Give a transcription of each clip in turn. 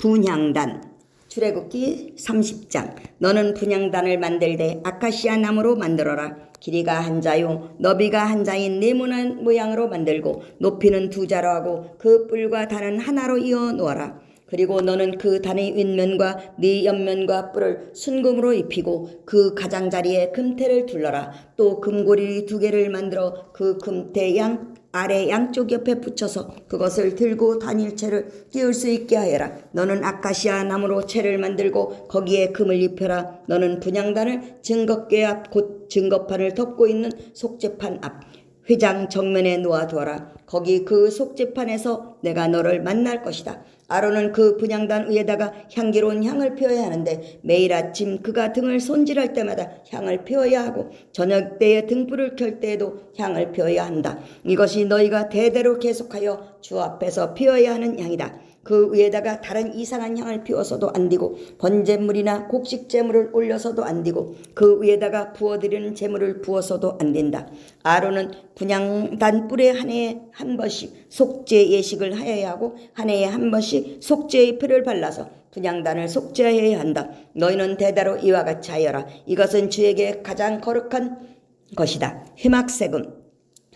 분향단. 출애굽기 30장. 너는 분향단을 만들되 아카시아 나무로 만들어라. 길이가 한 자요 너비가 한 자인 네모난 모양으로 만들고 높이는 두 자로 하고 그 뿔과 단은 하나로 이어 놓아라. 그리고 너는 그 단의 윗면과 네 옆면과 뿔을 순금으로 입히고 그 가장자리에 금태를 둘러라. 또 금고리 두 개를 만들어 그 금태 양 아래 양쪽 옆에 붙여서 그것을 들고 다닐 채를 끼울 수 있게 하여라. 너는 아카시아 나무로 채를 만들고 거기에 금을 입혀라. 너는 분양단을 증거궤 앞 곧 증거판을 덮고 있는 속죄판 앞 회장 정면에 놓아두어라. 거기 그 속죄판에서 내가 너를 만날 것이다. 아론은 그 분양단 위에다가 향기로운 향을 피워야 하는데 매일 아침 그가 등을 손질할 때마다 향을 피워야 하고 저녁 때에 등불을 켤 때에도 향을 피워야 한다. 이것이 너희가 대대로 계속하여 주 앞에서 피워야 하는 향이다. 그 위에다가 다른 이상한 향을 피워서도 안 되고 번제물이나 곡식 제물을 올려서도 안 되고 그 위에다가 부어드리는 제물을 부어서도 안 된다. 아론은 분양단 뿔에 한 해에 한 번씩 속죄 예식을 하여야 하고 한 해에 한 번씩 속죄의 피를 발라서 분양단을 속죄해야 한다. 너희는 대대로 이와 같이 하여라. 이것은 주에게 가장 거룩한 것이다. 회막세금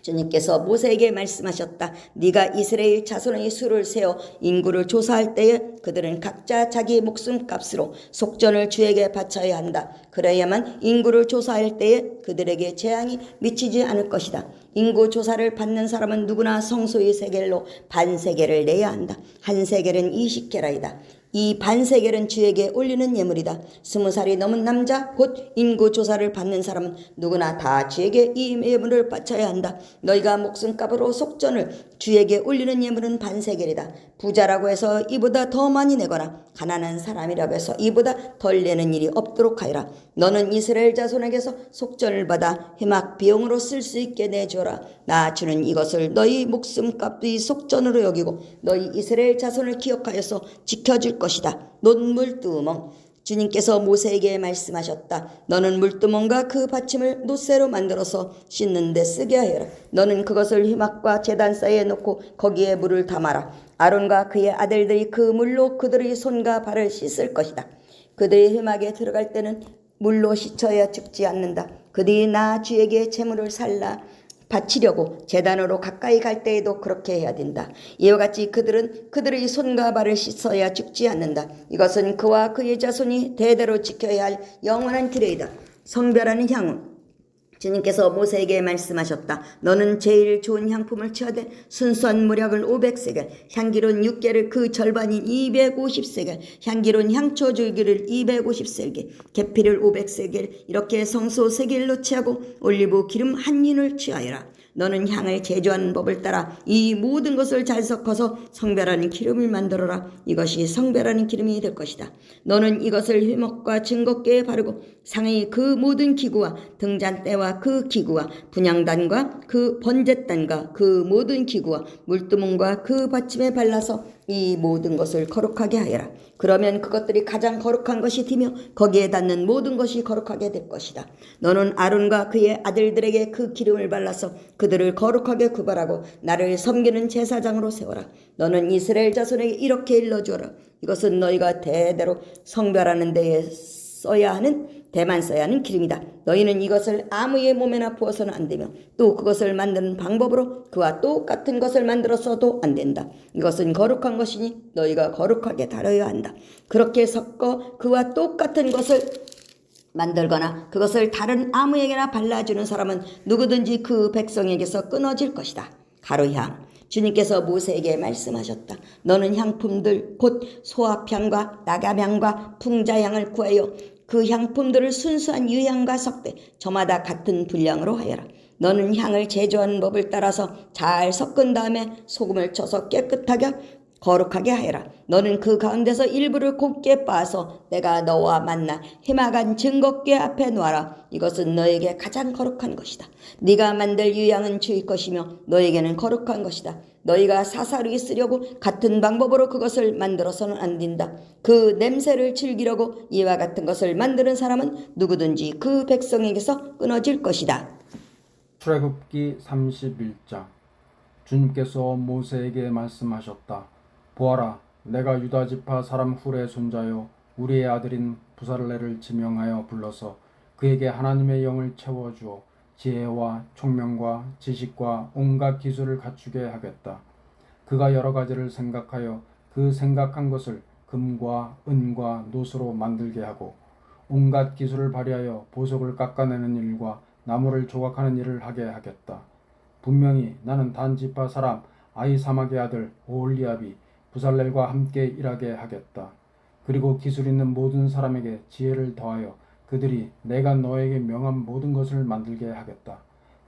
주님께서 모세에게 말씀하셨다. 네가 이스라엘 자손의 수를 세어 인구를 조사할 때에 그들은 각자 자기 목숨값으로 속전을 주에게 바쳐야 한다. 그래야만 인구를 조사할 때에 그들에게 재앙이 미치지 않을 것이다. 인구 조사를 받는 사람은 누구나 성소의 세겔로 반 세겔을 내야 한다. 한 세겔은 20개라이다. 이 반세겔은 주에게 올리는 예물이다. 스무 살이 넘은 남자 곧 인구 조사를 받는 사람은 누구나 다 주에게 이 예물을 바쳐야 한다. 너희가 목숨값으로 속전을 주에게 올리는 예물은 반세겔이다. 부자라고 해서 이보다 더 많이 내거나 가난한 사람이라고 해서 이보다 덜 내는 일이 없도록 하여라. 너는 이스라엘 자손에게서 속전을 받아 해막 비용으로 쓸 수 있게 내주어라. 나 주는 이것을 너희 목숨값의 속전으로 여기고 너희 이스라엘 자손을 기억하여서 지켜줄 것 이다. 논물두멍 주님께서 모세에게 말씀하셨다. 너는 물두멍과 그 받침을 노쇠로 만들어서 씻는 데 쓰게 하여라. 너는 그것을 희막과 재단 사이에 놓고 거기에 물을 담아라. 아론과 그의 아들들이 그 물로 그들의 손과 발을 씻을 것이다. 그들의 희막에 들어갈 때는 물로 씻어야 죽지 않는다. 그들이 나 주에게 재물을 살라 바치려고 재단으로 가까이 갈 때에도 그렇게 해야 된다. 이와 같이 그들은 그들의 손과 발을 씻어야 죽지 않는다. 이것은 그와 그의 자손이 대대로 지켜야 할 영원한 규례이다. 성별하는 향은 주님께서 모세에게 말씀하셨다. 너는 제일 좋은 향품을 취하되 순수한 무력을 500세겔, 향기로운 6개를 그 절반인 250세겔, 향기로운 향초 줄기를 250세겔, 계피를 500세겔, 이렇게 성소 세겔로 취하고 올리브 기름 한 인을 취하여라. 너는 향을 제조하는 법을 따라 이 모든 것을 잘 섞어서 성별하는 기름을 만들어라. 이것이 성별하는 기름이 될 것이다. 너는 이것을 회목과 증거궤에 바르고 상의 그 모든 기구와 등잔대와 그 기구와 분양단과 그 번제단과 그 모든 기구와 물두멍과 그 받침에 발라서 이 모든 것을 거룩하게 하여라. 그러면 그것들이 가장 거룩한 것이 되며 거기에 닿는 모든 것이 거룩하게 될 것이다. 너는 아론과 그의 아들들에게 그 기름을 발라서 그들을 거룩하게 구별하고 나를 섬기는 제사장으로 세워라. 너는 이스라엘 자손에게 이렇게 일러주어라. 이것은 너희가 대대로 성별하는 데에 써야 하는 대만 써야 하는 기름이다. 너희는 이것을 아무 의 몸에나 부어서는 안 되며 또 그것을 만드는 방법으로 그와 똑같은 것을 만들어서도 안 된다. 이것은 거룩한 것이니 너희가 거룩하게 다뤄야 한다. 그렇게 섞어 그와 똑같은 것을 만들거나 그것을 다른 아무에게나 발라주는 사람은 누구든지 그 백성에게서 끊어질 것이다. 가로향. 주님께서 모세에게 말씀하셨다. 너는 향품들 곧 소합향과 낙엽향과 풍자향을 구하여 그 향품들을 순수한 유향과 섞되 저마다 같은 분량으로 하여라. 너는 향을 제조하는 법을 따라서 잘 섞은 다음에 소금을 쳐서 깨끗하게 거룩하게 하여라. 너는 그 가운데서 일부를 곱게 빻아서 내가 너와 만나 해마간 증거궤 앞에 놓아라. 이것은 너에게 가장 거룩한 것이다. 네가 만들 유향은 주의 것이며 너에게는 거룩한 것이다. 너희가 사사르게 쓰려고 같은 방법으로 그것을 만들어서는 안 된다. 그 냄새를 즐기려고 이와 같은 것을 만드는 사람은 누구든지 그 백성에게서 끊어질 것이다. 출애굽기 31장 주님께서 모세에게 말씀하셨다. 보아라 내가 유다 지파 사람 훌의 손자요 우리의 아들인 부살레를 지명하여 불러서 그에게 하나님의 영을 채워 주어 지혜와 총명과 지식과 온갖 기술을 갖추게 하겠다. 그가 여러 가지를 생각하여 그 생각한 것을 금과 은과 노수로 만들게 하고 온갖 기술을 발휘하여 보석을 깎아내는 일과 나무를 조각하는 일을 하게 하겠다. 분명히 나는 단 지파 사람 아이사막의 아들 오홀리압이 부살렐과 함께 일하게 하겠다. 그리고 기술 있는 모든 사람에게 지혜를 더하여 그들이 내가 너에게 명한 모든 것을 만들게 하겠다.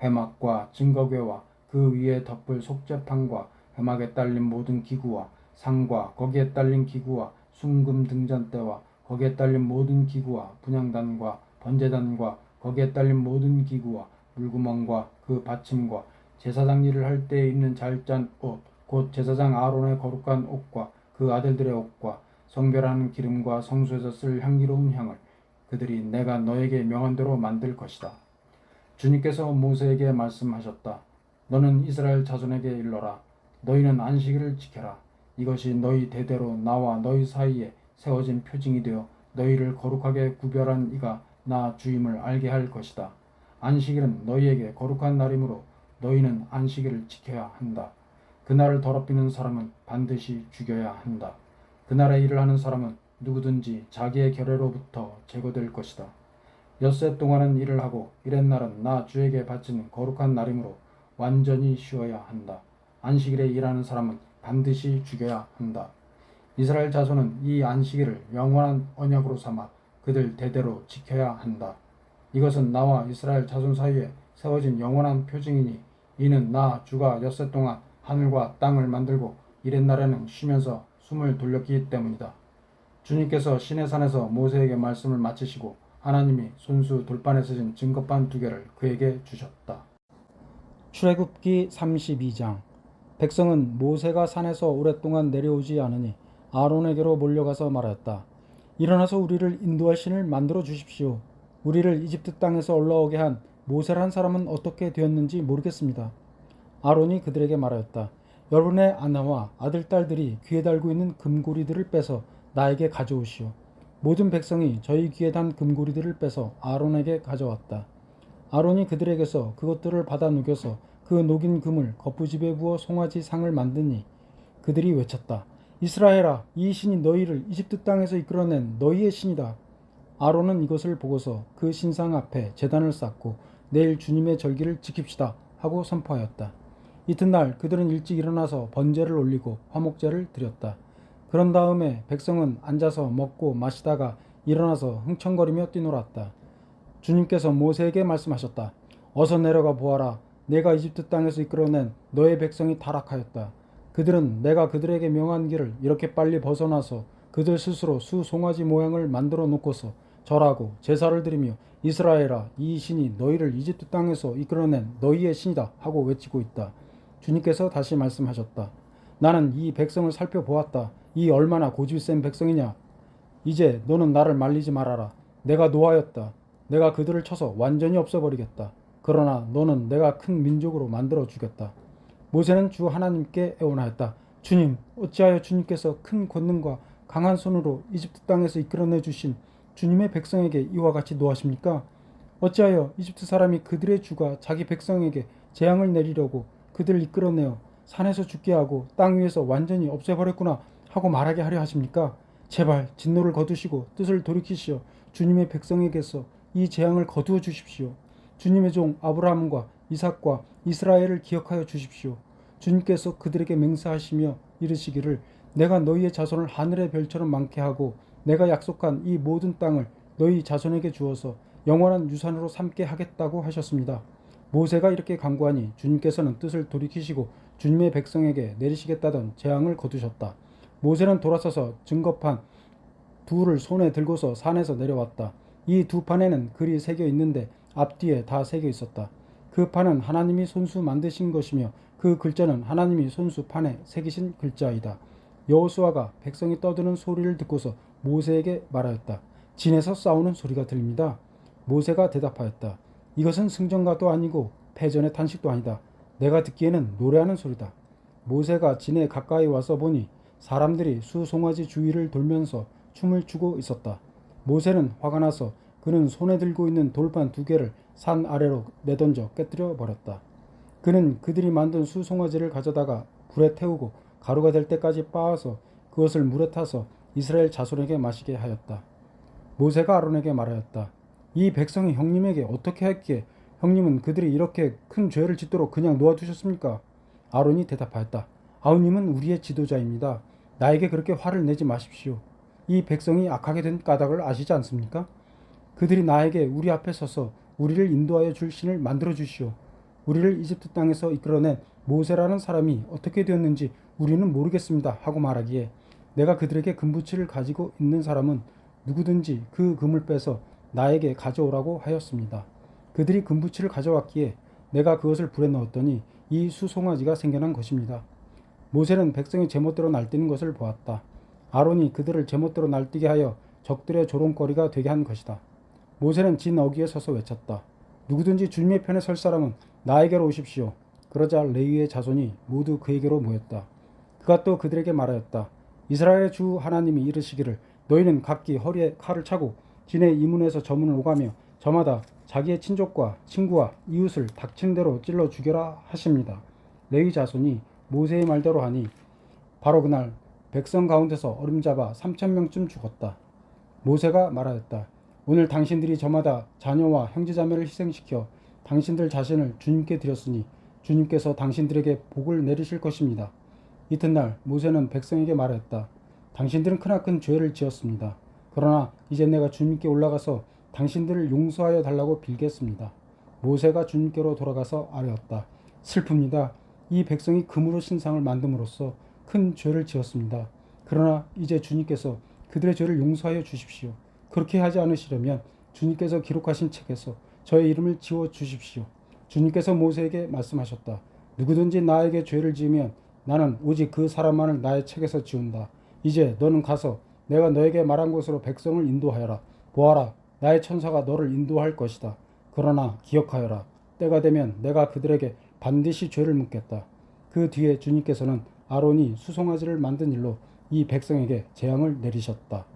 회막과 증거궤와 그 위에 덮을 속죄판과 회막에 딸린 모든 기구와 상과 거기에 딸린 기구와 순금 등잔대와 거기에 딸린 모든 기구와 분향단과 번제단과 거기에 딸린 모든 기구와 물구멍과 그 받침과 제사장 일을 할 때 입는 잘짠 옷, 곧 제사장 아론의 거룩한 옷과 그 아들들의 옷과 성별하는 기름과 성소에서 쓸 향기로운 향을 그들이 내가 너에게 명한 대로 만들 것이다. 주님께서 모세에게 말씀하셨다. 너는 이스라엘 자손에게 일러라. 너희는 안식일을 지켜라. 이것이 너희 대대로 나와 너희 사이에 세워진 표징이 되어 너희를 거룩하게 구별한 이가 나 주임을 알게 할 것이다. 안식일은 너희에게 거룩한 날이므로 너희는 안식일을 지켜야 한다. 그날을 더럽히는 사람은 반드시 죽여야 한다. 그날에 일을 하는 사람은 누구든지 자기의 결례로부터 제거될 것이다. 엿새 동안은 일을 하고 일의 날은 나 주에게 바치는 거룩한 날이므로 완전히 쉬어야 한다. 안식일에 일하는 사람은 반드시 죽여야 한다. 이스라엘 자손은 이 안식일을 영원한 언약으로 삼아 그들 대대로 지켜야 한다. 이것은 나와 이스라엘 자손 사이에 세워진 영원한 표징이니 이는 나 주가 엿새 동안 하늘과 땅을 만들고 이렛 날에는 쉬면서 숨을 돌렸기 때문이다. 주님께서 시내 산에서 모세에게 말씀을 마치시고 하나님이 손수 돌판에 쓰신 증거판 두 개를 그에게 주셨다. 출애굽기 32장 백성은 모세가 산에서 오랫동안 내려오지 않으니 아론에게로 몰려가서 말하였다. 일어나서 우리를 인도할 신을 만들어 주십시오. 우리를 이집트 땅에서 올라오게 한 모세란 사람은 어떻게 되었는지 모르겠습니다. 아론이 그들에게 말하였다. 여러분의 아내와 아들, 딸들이 귀에 달고 있는 금고리들을 빼서 나에게 가져오시오. 모든 백성이 저희 귀에 단 금고리들을 빼서 아론에게 가져왔다. 아론이 그들에게서 그것들을 받아 녹여서 그 녹인 금을 거푸집에 부어 송아지 상을 만드니 그들이 외쳤다. 이스라엘아, 이 신이 너희를 이집트 땅에서 이끌어낸 너희의 신이다. 아론은 이것을 보고서 그 신상 앞에 제단을 쌓고 내일 주님의 절기를 지킵시다 하고 선포하였다. 이튿날 그들은 일찍 일어나서 번제를 올리고 화목제를 드렸다. 그런 다음에 백성은 앉아서 먹고 마시다가 일어나서 흥청거리며 뛰놀았다. 주님께서 모세에게 말씀하셨다. 어서 내려가 보아라. 내가 이집트 땅에서 이끌어낸 너의 백성이 타락하였다. 그들은 내가 그들에게 명한 길을 이렇게 빨리 벗어나서 그들 스스로 수 송아지 모양을 만들어 놓고서 절하고 제사를 드리며 이스라엘아 이 신이 너희를 이집트 땅에서 이끌어낸 너희의 신이다 하고 외치고 있다. 주님께서 다시 말씀하셨다. 나는 이 백성을 살펴보았다. 이 얼마나 고집이 센 백성이냐. 이제 너는 나를 말리지 말아라. 내가 노하였다. 내가 그들을 쳐서 완전히 없애버리겠다. 그러나 너는 내가 큰 민족으로 만들어 주겠다. 모세는 주 하나님께 애원하였다. 주님, 어찌하여 주님께서 큰 권능과 강한 손으로 이집트 땅에서 이끌어내 주신 주님의 백성에게 이와 같이 노하십니까? 어찌하여 이집트 사람이 그들의 주가 자기 백성에게 재앙을 내리려고 그들을 이끌어내어 산에서 죽게 하고 땅 위에서 완전히 없애버렸구나 하고 말하게 하려 하십니까? 제발 진노를 거두시고 뜻을 돌이키시어 주님의 백성에게서 이 재앙을 거두어 주십시오. 주님의 종 아브라함과 이삭과 이스라엘을 기억하여 주십시오. 주님께서 그들에게 맹세하시며 이르시기를 내가 너희의 자손을 하늘의 별처럼 많게 하고 내가 약속한 이 모든 땅을 너희 자손에게 주어서 영원한 유산으로 삼게 하겠다고 하셨습니다. 모세가 이렇게 강구하니 주님께서는 뜻을 돌이키시고 주님의 백성에게 내리시겠다던 재앙을 거두셨다. 모세는 돌아서서 증거판 둘을 손에 들고서 산에서 내려왔다. 이 두 판에는 글이 새겨 있는데 앞뒤에 다 새겨 있었다. 그 판은 하나님이 손수 만드신 것이며 그 글자는 하나님이 손수 판에 새기신 글자이다. 여호수아가 백성이 떠드는 소리를 듣고서 모세에게 말하였다. 진에서 싸우는 소리가 들립니다. 모세가 대답하였다. 이것은 승전가도 아니고 패전의 탄식도 아니다. 내가 듣기에는 노래하는 소리다. 모세가 진에 가까이 와서 보니 사람들이 수송아지 주위를 돌면서 춤을 추고 있었다. 모세는 화가 나서 그는 손에 들고 있는 돌판 두 개를 산 아래로 내던져 깨뜨려 버렸다. 그는 그들이 만든 수송아지를 가져다가 불에 태우고 가루가 될 때까지 빻아서 그것을 물에 타서 이스라엘 자손에게 마시게 하였다. 모세가 아론에게 말하였다. 이 백성이 형님에게 어떻게 했기에 형님은 그들이 이렇게 큰 죄를 짓도록 그냥 놓아두셨습니까? 아론이 대답하였다. 아우님은 우리의 지도자입니다. 나에게 그렇게 화를 내지 마십시오. 이 백성이 악하게 된 까닭을 아시지 않습니까? 그들이 나에게 우리 앞에 서서 우리를 인도하여 줄 신을 만들어 주시오. 우리를 이집트 땅에서 이끌어낸 모세라는 사람이 어떻게 되었는지 우리는 모르겠습니다. 하고 말하기에 내가 그들에게 금부치를 가지고 있는 사람은 누구든지 그 금을 빼서 나에게 가져오라고 하였습니다. 그들이 금부치를 가져왔기에 내가 그것을 불에 넣었더니 이 수송아지가 생겨난 것입니다. 모세는 백성이 제멋대로 날뛰는 것을 보았다. 아론이 그들을 제멋대로 날뛰게 하여 적들의 조롱거리가 되게 한 것이다. 모세는 진 어귀에 서서 외쳤다. 누구든지 주님의 편에 설 사람은 나에게로 오십시오. 그러자 레위의 자손이 모두 그에게로 모였다. 그가 또 그들에게 말하였다. 이스라엘의 주 하나님이 이르시기를 너희는 각기 허리에 칼을 차고 진의 이문에서 저문을 오가며 저마다 자기의 친족과 친구와 이웃을 닥친 대로 찔러 죽여라 하십니다. 레위 자손이 모세의 말대로 하니 바로 그날 백성 가운데서 어림잡아 3천 명쯤 죽었다. 모세가 말하였다. 오늘 당신들이 저마다 자녀와 형제자매를 희생시켜 당신들 자신을 주님께 드렸으니 주님께서 당신들에게 복을 내리실 것입니다. 이튿날 모세는 백성에게 말했다. 당신들은 크나큰 죄를 지었습니다. 그러나 이제 내가 주님께 올라가서 당신들을 용서하여 달라고 빌겠습니다. 모세가 주님께로 돌아가서 아뢰었다. 슬픕니다. 이 백성이 금으로 신상을 만듦으로써 큰 죄를 지었습니다. 그러나 이제 주님께서 그들의 죄를 용서하여 주십시오. 그렇게 하지 않으시려면 주님께서 기록하신 책에서 저의 이름을 지워 주십시오. 주님께서 모세에게 말씀하셨다. 누구든지 나에게 죄를 지으면 나는 오직 그 사람만을 나의 책에서 지운다. 이제 너는 가서 내가 너에게 말한 곳으로 백성을 인도하여라. 보아라, 나의 천사가 너를 인도할 것이다. 그러나 기억하여라. 때가 되면 내가 그들에게 반드시 죄를 묻겠다. 그 뒤에 주님께서는 아론이 수송아지를 만든 일로 이 백성에게 재앙을 내리셨다.